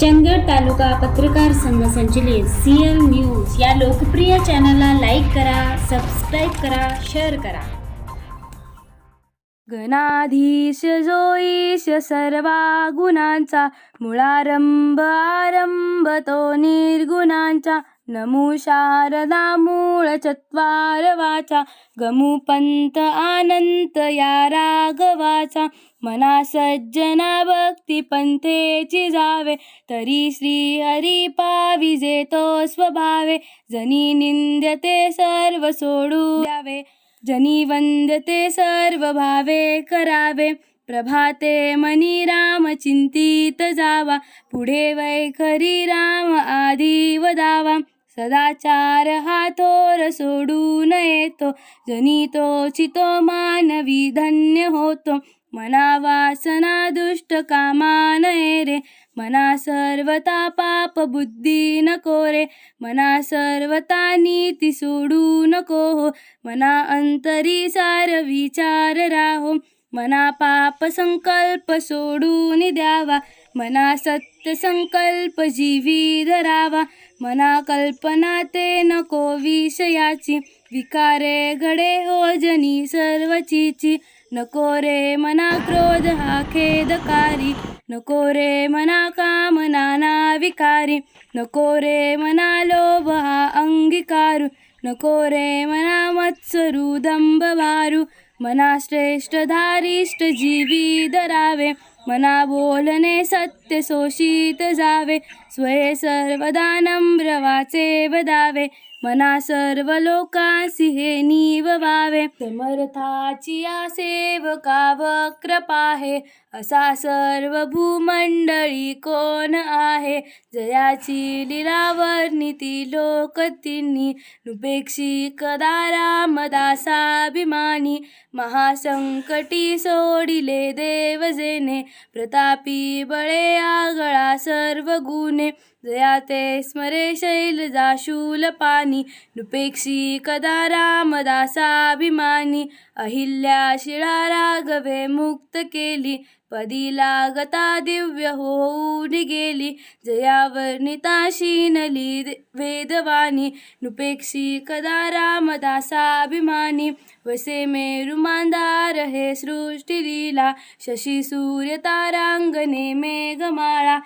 चंदगड तालुका पत्रकार संघ संचलित सीएल न्यूज या लोकप्रिय चॅनलला लाईक करा सबस्क्राईब करा शेअर करा. गणाधीश जोईश सर्वा गुणांचा मुळारंभ आरंभ तो निर्गुणांचा. नमो शारदा मूळ चत्वार वाचा गमुपंत आनंत या राघवाचा. मना सज्जना भक्ती पंथेची जावे तरी श्री हरी पाविजे तो स्वभावे. जनी निंद्यते सर्व सोडू द्यावे जनी वंदते सर्व भावे करावे. प्रभाते मनी राम चिंतित जावा पुढे वैखरी राम आधी वदावा सदाचार हा थोर सोडू येतो. जनी तो चितो मानवी धन्य होतो. मना वासना दुष्ट कामा नये रे. मना सर्वता पाप बुद्धी नको रे. मना सर्वता नीती सोडू नको हो. मना अंतरी सार विचार राहो. मना पाप संकल्प सोडून द्यावा. मना सत्य संकल्प जीवी धरावा. मना कल्पना ते नको विषयाची. विकारे घडे हो जनी सर्वचीची. नको रे मना क्रोध हा खेदकारी. नको रे मना कामना ना विकारी नको रे मना लोभ हा अंगीकारू. नको रे मना मत्सरू दंभ भारू मना श्रेष्ठ धारिष्ट जीवी धरावे. मना बोलणे सत्य शोषित जावे. स्वये सर्वदा नम्र वाचे वदावे. मना सर्व लोकांसी हे निववावे समर्थाची या सेवका वक्र पाहे असा सर्व भूमंडळी कोण आहे? जयाची लीलावर्णिती लोक तिन्ही. नुपेक्षी कदा रामदासाभिमानी. महासंकटी सोडिले देवजेने प्रतापी बळे आगळा सर्व गुणे जया ते स्मरे शैलजा शूल पाणी नुपेक्षी कदा रामदासाभिमानी. अहिल्या शिळा राघवे मुक्त केली पदी लागता दिव्य होऊन गेली. जयावर्णिता शीनली वेदवाणी नुपेक्षी कदा रामदासाभिमानी. वसे मेरु मांदार हे सृष्टी लीला शशी सूर्य तारांगणे मेघमाळा.